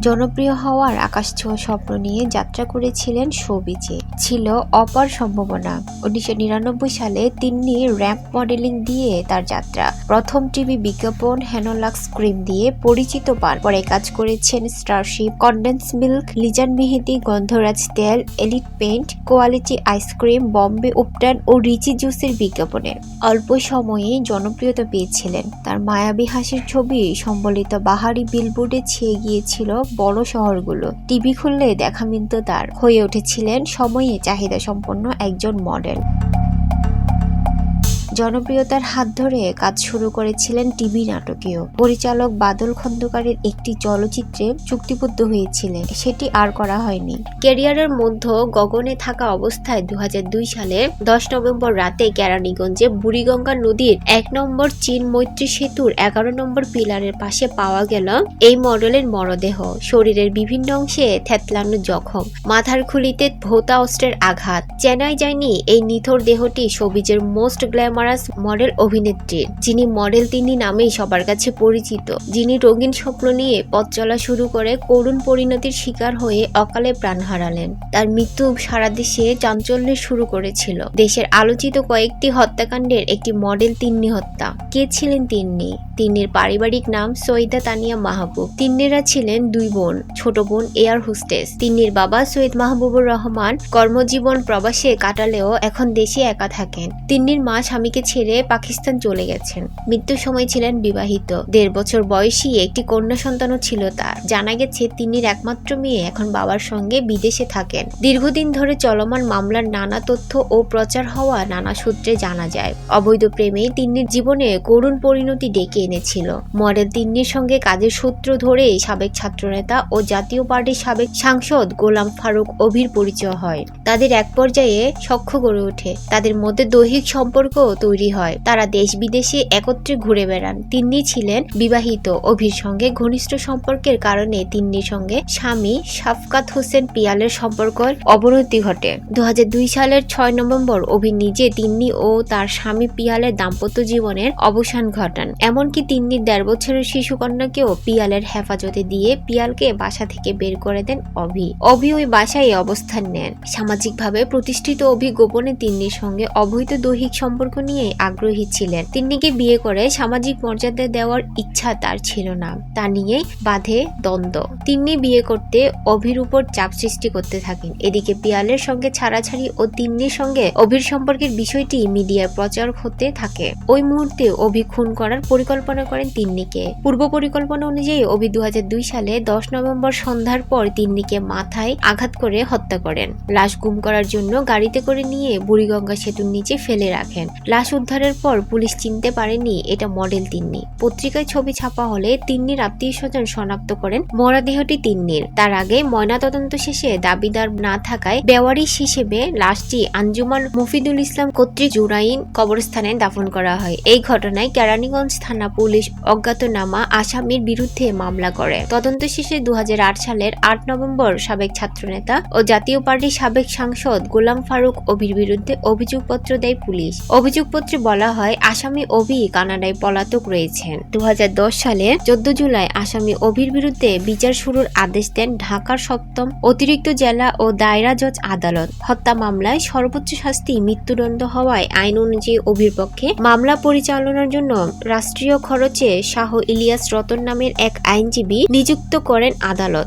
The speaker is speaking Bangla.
জনপ্রিয় হওয়ার আকাশ ছোঁয়া স্বপ্ন নিয়ে যাত্রা করেছিলেন শোবিজে। ছিল অপার সম্ভাবনা। উনিশশো নিরানব্বই সালে তিনি র্যাম্প মডেলিং দিয়ে তার যাত্রা। প্রথম টিভি বিজ্ঞাপন হ্যানোলাক্স ক্রিম দিয়ে পরিচিত পান। পরে কাজ করেছেন স্টারশিপ কন্ডেন্স মিল্ক, লিজান মেহেদি, গন্ধরাজ তেল, Elite paint quality ice cream, Bombay উপটান ও রিচি জুসের বিজ্ঞাপনে অল্প সময়ে জনপ্রিয়তা পেয়েছিলেন। তার মায়াবী হাসির ছবি সম্বলিত বাহারি বিলবোর্ডে ছেয়ে গিয়েছিল বড় শহরগুলো। টিভি খুললে দেখা মিলত তার। হয়ে উঠেছিলেন সময়ে চাহিদা সম্পন্ন একজন মডেল জনপ্রিয়তার হাত ধরে কাজ শুরু করেছিলেন টিভি নাটকেও পরিচালক বাদল খন্দকারের একটি চলচ্চিত্রে চুক্তিবদ্ধ হয়েছিলেন। সেটি আর করা হয়নি। ক্যারিয়ারের মধ্যে গগনে থাকা অবস্থায় দুহাজার দুই সালে দশ নভেম্বর রাতে কেরানীগঞ্জে বুড়িগঙ্গা নদীর এক নম্বর চীন মৈত্রী সেতুর এগারো নম্বর পিলারের পাশে পাওয়া গেল এই মডেলের মরদেহ। শরীরের বিভিন্ন অংশে থেতলানো জখম, মাথার খুলিতে ভোতা অস্ত্রের আঘাত। চেনাই যায়নি এই নিথর দেহটি সবিজের মোস্ট গ্ল্যামারাস মডেল অভিনেত্রী। যিনি মডেল, তিনি নামেই সবার কাছে পরিচিত। যিনি রঙিন স্বপ্ন নিয়ে পথ চলা শুরু করে করুণ পরিণতির শিকার হয়ে অকালে প্রাণ হারালেন। তার মৃত্যু সারা দেশে চাঞ্চল্যের শুরু করেছিল। দেশের আলোচিত কয়েকটি হত্যাকাণ্ডের একটি মডেল তিন্নি হত্যা। কে ছিলেন তিন্নি? তিন্নির পারিবারিক নাম সৈয়দা তানিয়া মাহবুব। তিন্নিরা ছিলেন দুই বোন, ছোট বোন এয়ার হোস্টেস। তিন্নির বাবা সৈয়দ মাহবুবুর রহমান কর্মজীবন প্রবাসে কাটালেও এখন দেশে একা থাকেন। তিন্নির মা স্বামীকে ছেড়ে পাকিস্তান চলে গেছেন। মৃত্যুর সময় ছিলেন বিবাহিত। দেড় বছর বয়সী একটি কন্যা সন্তানও ছিল তার। জানা গেছে, তিনি একমাত্র মেয়ে, এখন বাবার সঙ্গে বিদেশে থাকেন। দীর্ঘদিন ধরে চলমান মামলার নানা তথ্য ও প্রচার হওয়া নানা সূত্রে জানা যায়, অবৈধ প্রেমে তিন্নির জীবনে করুণ পরিণতি ডেকে এনেছিল। মডেল তিন্নির সঙ্গে কাজের সূত্র ধরে সাবেক ছাত্রনেতা ও জাতীয় পার্টির সাবেক সাংসদ গোলাম ফারুক অভির পরিচয় হয়। তাদের এক পর্যায়ে সখ্য গড়ে ওঠে। তাদের মধ্যে দৈহিক সম্পর্ক তৈরি হয়। তারা দেশ বিদেশে একত্রে ঘুরে বেড়ান। তিন্নি ছিলেন বিবাহিত। অভির সঙ্গে ঘনিষ্ঠ সম্পর্কের কারণে তিন্নির সঙ্গে স্বামী শাফকাত হোসেন পিয়ালের সম্পর্কের অবনতি ঘটে। দু হাজার দুই সালের ছয় নভেম্বর অভি নিজে তিন্নি ও তার স্বামী পিয়ালের দাম্পত্য জীবনের অবসান ঘটান। এমনকি তিন্নির দেড় বছরের শিশু কন্যাকেও পিয়ালের হেফাজতে দিয়ে পিয়ালকে বাসা থেকে বের করে দেন অভি। অভি ওই বাসায় অবস্থান নেন। সামাজিকভাবে প্রতিষ্ঠিত অভি গোপনে তিন্নির সঙ্গে অবৈধ দৈহিক সম্পর্ক নিয়ে আগ্রহী ছিলেন। তিন্নিকে বিয়ে করে সামাজিক মর্যাদা দেওয়ার ইচ্ছা তার ছিল না। তা নিয়ে বাধে দ্বন্দ্ব। তিন্নি বিয়ে করতে অভির উপর চাপ সৃষ্টি করতে থাকেন। এদিকে পিয়ালের সঙ্গে ছাড়াছাড়ি ও তিন্নির সঙ্গে অভির সম্পর্কের বিষয়টি মিডিয়ায় প্রচার হতে থাকে। ওই মুহূর্তে অভি খুন করার পরিকল্পনা করেন তিন্নিকে। পূর্ব পরিকল্পনা অনুযায়ী অভি দু হাজার দুই সালে দশ নভেম্বর সন্ধ্যার পর তিন্নিকে মাথায় আঘাত করে হত্যা করেন। লাশ গুম করার জন্য গাড়িতে করে নিয়ে বুড়িগঙ্গা সেতুর নিচে ফেলে রাখেন। লাশ উদ্ধারের পর পুলিশ চিনতে পারেনি এটা মডেল তিন্নি। পত্রিকায় ছবি ছাপা হলে তিন্নির আত্মীয় স্বজন শনাক্ত করেন মরদেহটি তিন্নির। তার আগে ময়নাতদন্ত শেষে দাবিদার না থাকায় বেওয়ারিশ হিসেবে লাশটি আঞ্জুমান মফিদুল ইসলাম কর্তৃক জুরাইন কবরস্থানে দাফন করা হয়। এই ঘটনায় কেরানীগঞ্জ থানা পুলিশ অজ্ঞাতনামা আসামির বিরুদ্ধে মামলা করে। তদন্ত শেষে দু হাজার আট সালের আট নভেম্বর সাবেক ছাত্রনেতা ও জাতীয় পার্টির সাবেক সাংসদ গোলাম ফারুক অভির বিরুদ্ধে অভিযোগপত্র দেয় পুলিশ। অভিযোগপত্রে বলা হয়, আসামি অভি কানাডায় পলাতক রয়েছেন। দুহাজার দশ সালে চোদ্দ জুলাই আসামি অভির বিরুদ্ধে বিচার শুরুর আদেশ দেন ঢাকার সপ্তম অতিরিক্ত জেলা ও দায়রা জজ আদালত। হত্যা মামলায় সর্বোচ্চ শাস্তি মৃত্যুদণ্ড হওয়ায় আইন অনুযায়ী অভির পক্ষে মামলা পরিচালনার জন্য রাষ্ট্রীয় খরচে শাহ ইলিয়াস রতন নামের এক আইনজীবী নিযুক্ত করেন আদালত।